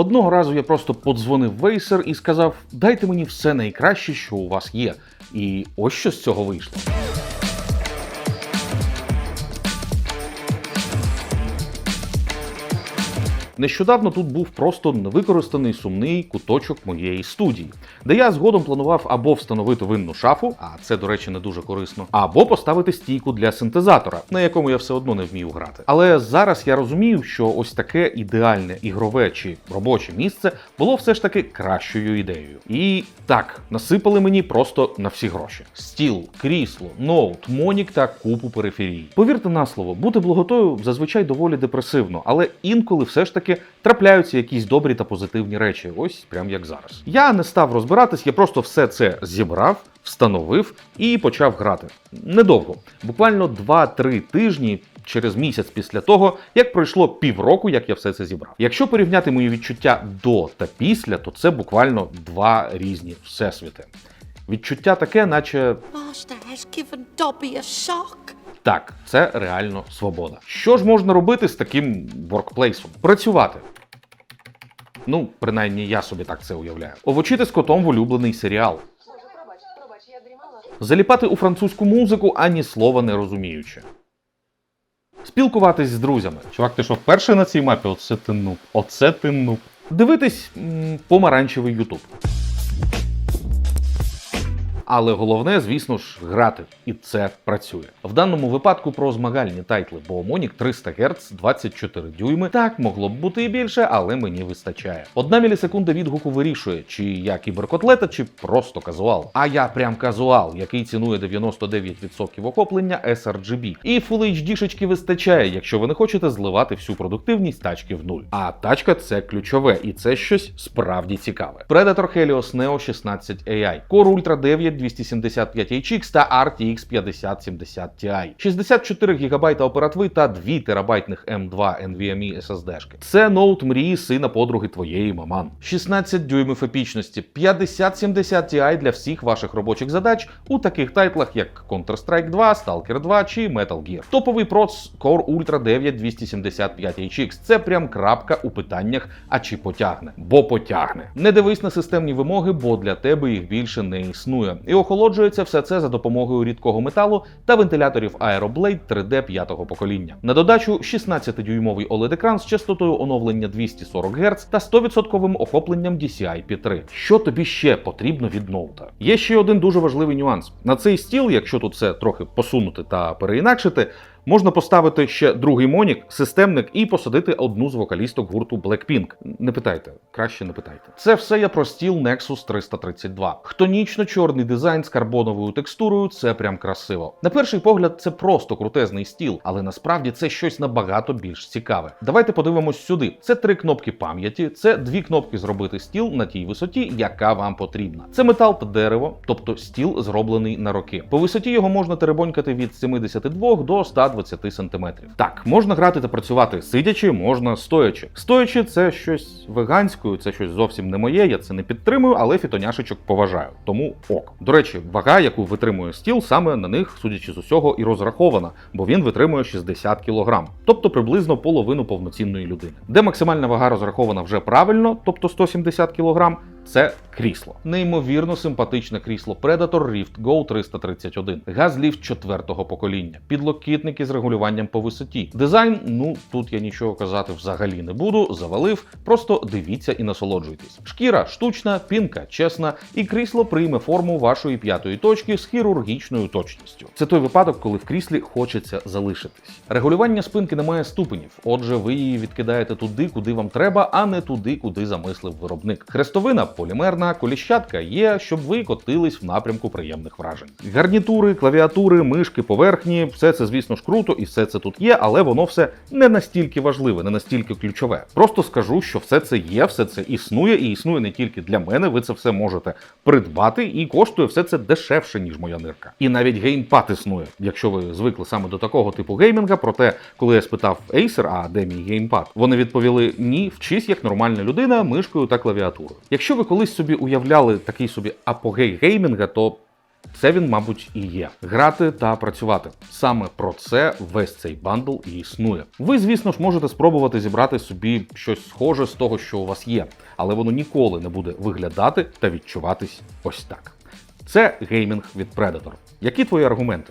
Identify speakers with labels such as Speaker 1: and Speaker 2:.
Speaker 1: Одного разу я просто подзвонив Вейсер і сказав: дайте мені все найкраще, що у вас є. І ось що з цього вийшло. Нещодавно тут був просто невикористаний сумний куточок моєї студії, де я згодом планував або встановити винну шафу, а це, до речі, не дуже корисно, або поставити стійку для синтезатора, на якому я все одно не вмію грати. Але зараз я розумію, що ось таке ідеальне ігрове чи робоче місце було все ж таки кращою ідеєю. І так, насипали мені просто на всі гроші: стіл, крісло, ноут, монік та купу периферій. Повірте на слово, бути благотою зазвичай доволі депресивно, але інколи все ж таки трапляються якісь добрі та позитивні речі, ось прям як зараз. Я не став розбиратись, я просто все це зібрав. Встановив і почав грати. Недовго, буквально 2-3 тижні через місяць після того, як пройшло півроку, як я все це зібрав. Якщо порівняти мої відчуття до та після, то це буквально два різні всесвіти. Відчуття таке, наче
Speaker 2: Master has given Dobby a shock.
Speaker 1: так, це реально свобода. Що ж можна робити з таким воркплейсом? Працювати. Ну, принаймні, я собі так це уявляю. Овочити з котом в улюблений серіал. Заліпати у французьку музику, ані слова не розуміючи. Спілкуватись з друзями. Чувак, ти що вперше на цій мапі? Оце ти нуб. Оце ти нуб. Дивитись м, помаранчевий Ютуб. Але головне, звісно ж, грати, і це працює. В даному випадку про змагальні тайтли, бо Монік 300 Гц, 24 дюйми. Так могло б бути і більше, але мені вистачає. Одна мілісекунда відгуку вирішує, чи я кіберкотлета, чи просто казуал. А я прям казуал, який цінує 99% охоплення sRGB. І Full HD-шечки вистачає, якщо ви не хочете зливати всю продуктивність тачки в нуль. А тачка це ключове, і це щось справді цікаве. Predator Helios Neo 16 AI, Core Ultra 9 275HX та RTX 5070 Ti, 64 ГБ оперативи та 2 терабайтних M2 NVMe SSD-шки. Це ноут мрії сина подруги твоєї маман. 16 дюймів епічності, 5070 Ti для всіх ваших робочих задач у таких тайтлах, як Counter-Strike 2, Stalker 2 чи Metal Gear. Топовий проц Core Ultra 9 275HX. Це прям крапка у питаннях, а чи потягне? Бо потягне. Не дивись на системні вимоги, бо для тебе їх більше не існує. І охолоджується все це за допомогою рідкого металу та вентиляторів Aeroblade 3D п'ятого покоління. На додачу 16-дюймовий OLED-екран з частотою оновлення 240 Гц та 100% охопленням DCI P3. Що тобі ще потрібно від ноута? Є ще один дуже важливий нюанс. На цей стіл, якщо тут це трохи посунути та переінакшити, Можна поставити ще другий монік, системник і посадити одну з вокалісток гурту Blackpink. Не питайте, краще не питайте. Це все я про стіл Nexus 332. Хтонічно-чорний дизайн з карбоновою текстурою це прям красиво. На перший погляд, це просто крутезний стіл, але насправді це щось набагато більш цікаве. Давайте подивимось сюди. Це три кнопки пам'яті, це дві кнопки зробити стіл на тій висоті, яка вам потрібна. Це метал та дерево, тобто стіл зроблений на роки. По висоті його можна теребонькати від 72 до 120 см. Так, можна грати та працювати сидячи, можна стоячи. Стоячи, це щось веганською, це щось зовсім не моє. Я це не підтримую, але фітоняшечок поважаю. Тому ок. До речі, вага, яку витримує стіл, саме на них, судячи з усього, і розрахована, бо він витримує 60 кг, тобто приблизно половину повноцінної людини. Де максимальна вага розрахована вже правильно, тобто 170 кг, це крісло. Неймовірно симпатичне крісло Predator Rift Go 331. Газліфт четвертого покоління. Підлокітники з регулюванням по висоті. Дизайн, ну тут я нічого казати взагалі не буду. Завалив. Просто дивіться і насолоджуйтесь. Шкіра штучна, пінка чесна, і крісло прийме форму вашої п'ятої точки з хірургічною точністю. Це той випадок, коли в кріслі хочеться залишитись. Регулювання спинки не має ступенів, отже, ви її відкидаєте туди, куди вам треба, а не туди, куди замислив виробник. Хрестовина полімерна, коліщатка є, щоб ви котились в напрямку приємних вражень. Гарнітури, клавіатури, мишки, поверхні, все це, звісно ж, круто, і все це тут є, але воно все не настільки важливе, не настільки ключове. Просто скажу, що все це є, все це існує, і існує не тільки для мене. Ви це все можете придбати, і коштує все це дешевше, ніж моя нирка. І навіть геймпад існує, якщо ви звикли саме до такого типу геймінга. Проте, коли я спитав Acer, а де мій геймпад, вони відповіли: ні, вчись як нормальна людина мишкою та клавіатурою. Якщо ви колись собі уявляли такий собі апогей геймінга, то Це він, мабуть, і є. Грати та працювати. Саме про це весь цей бандл і існує. Ви, звісно ж, можете спробувати зібрати собі щось схоже з того, що у вас є, але воно ніколи не буде виглядати та відчуватись ось так. Це геймінг від Predator. Які твої аргументи?